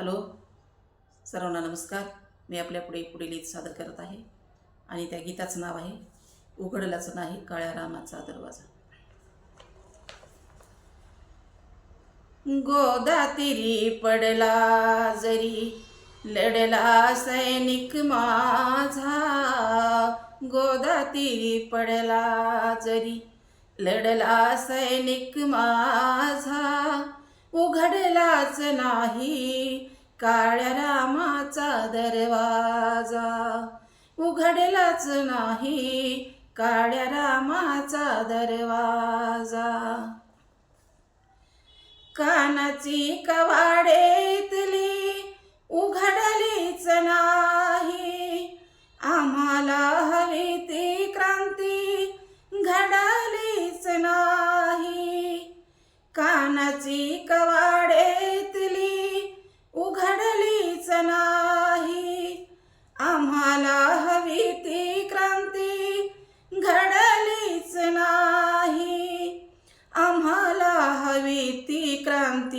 Hello सर्वांना नमस्कार. मी आपल्या पुढे पुढील गीत सादर करत आहे आणि त्या गीताचं नाव आहे उघडलाचं नाही काळ्या रामाचा दरवाजा. गोदातिरी पडला जरी लढला सैनिक माझा. गोदातिरी पडला जरी लढला सैनिक माझा. उघडलाच नाही. काळ्या रामाचा दरवाजा उघडलाच नाही. काळ्या रामाचा दरवाजा कानाची कवाडेतली उघडलीच नाही.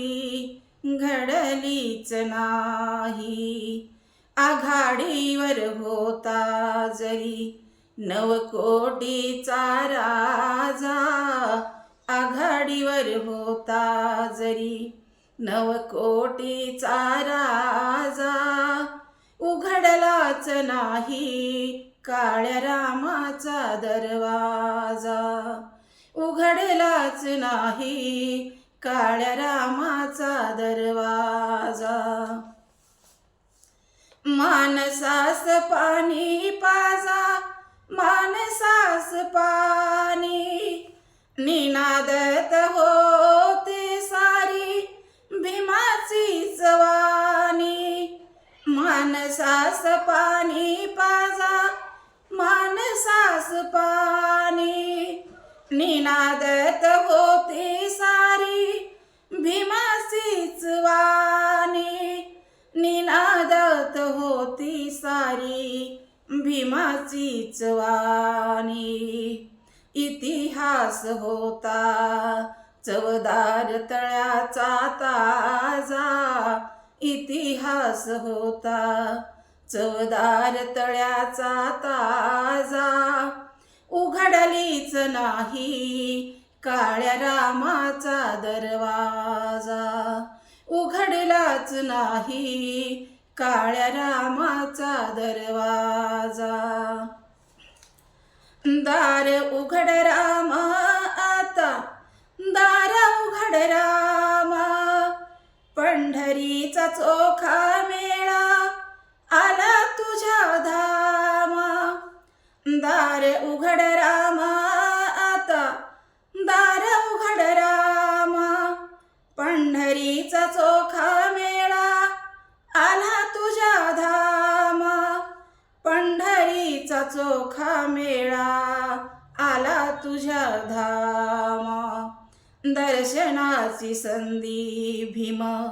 क्रांती घडलीच नाही. आघाडीवर होता जरी नवकोटीचा राजा आघाडीवर होता जरी नवकोटीचा राजा. उघडलाच नाही काळ्या रामाचा दरवाजा. उघडलाच नाही काळ्या रामाचा दरवाजा. मानसास पाणी पाजा मानसास पाणी. निनादत होते सारी भीमाची चवानी मानसास पाणी पाजा मानसास पाणी. निनादत होती भीमासीच वाणी निनादत होती सारी भीमाचीच वाणी. इतिहास होता चवदार तळ्याचा ताजा इतिहास होता चवदार तळ्याचा ताजा. उघडलीच नाही काळ्या रामाचा दरवाजा उघडलाच नाही. काळ्या रामाचा दरवाजा. दार उघड रामा आता दार उघड रामा. पंढरीचा चोखा हरीचा चोखा मेळा आला तुझ्या धामा. दर्शनाची संधी भीम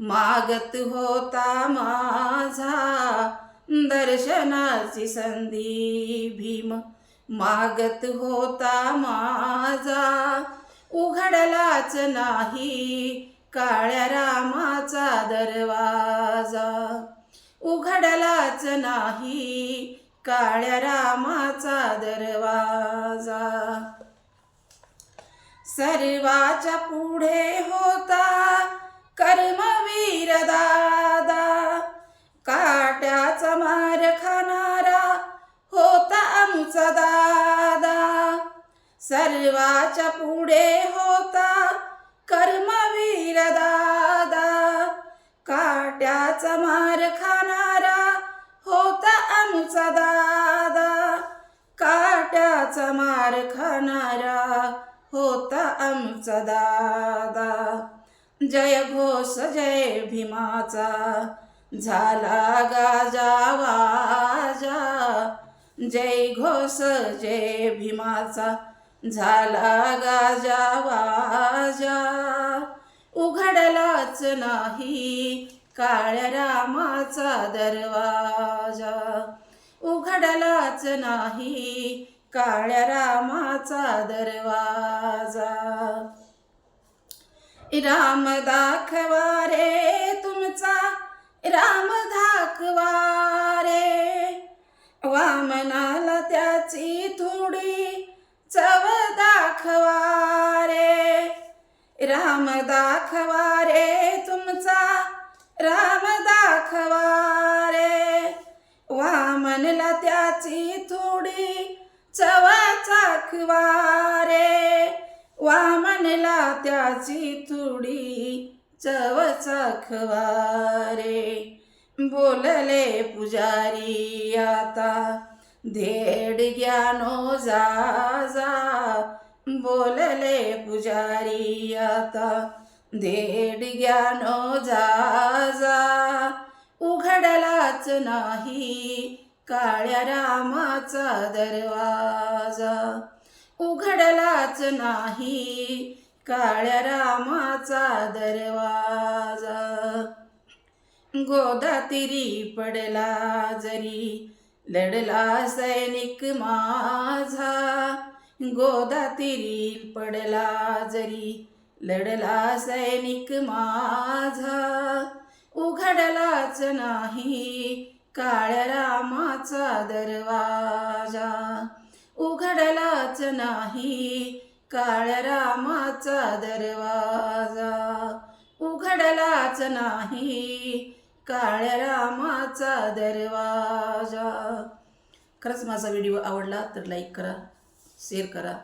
मागत होता माझा. दर्शनाची संधी भीम मागत होता माझा. उघडलाच नाही काळ्या रामाचा दरवाजा. उघडलाच नाही काळ्या रामाचा दरवाजा. सर्वाच्या पुढे होता कर्मवीर दादा. काट्याचा मार खाणारा होता आमचा दादा. सर्वाच्या पुढे होता कर्मवीर दादा काट्याचा मार खाणारा होता आमचा दादा. जय घोष जय भीमाचा झाला गाजावाजा जय घोष जय भीमाचा झाला गाजावाजा उघडलाच नाही काळ्या रामाचा दरवाजा. उघडलाच नाही काळ्या रामाचा दरवाजा. राम दाखवा रे तुमचा राम दाखवा रे. वामनाला त्याची थोडी चव दाखवा रे. राम दाखवा रे तुमचा राम चवचाखवारे रे वामनला त्याची थोडी चव रे बोलले पुजारी आता धेड ज्ञानो जा जा. बोलले पुजारी आता धेड ज्ञानो जा जा. उघडलाच नाही काळ्या रामाचा दरवा. दरवाजा उघडलाच नाही काळ्या रामाचा दरवाजा. गोदातिरी पडला जरी लढला सैनिक माझा. गोदातिरी पडला जरी लढला सैनिक माझा. उघडलाच नाही काळ्या रामाचा दरवाजा. उघडलाच नाही. काळ्या रामाचा दरवाजा उघडलाच नाही. काळ्या रामाचा दरवाजा. खरंच माझा व्हिडिओ आवडला तर लाईक करा शेअर करा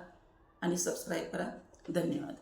आणि सबस्क्राईब करा. धन्यवाद.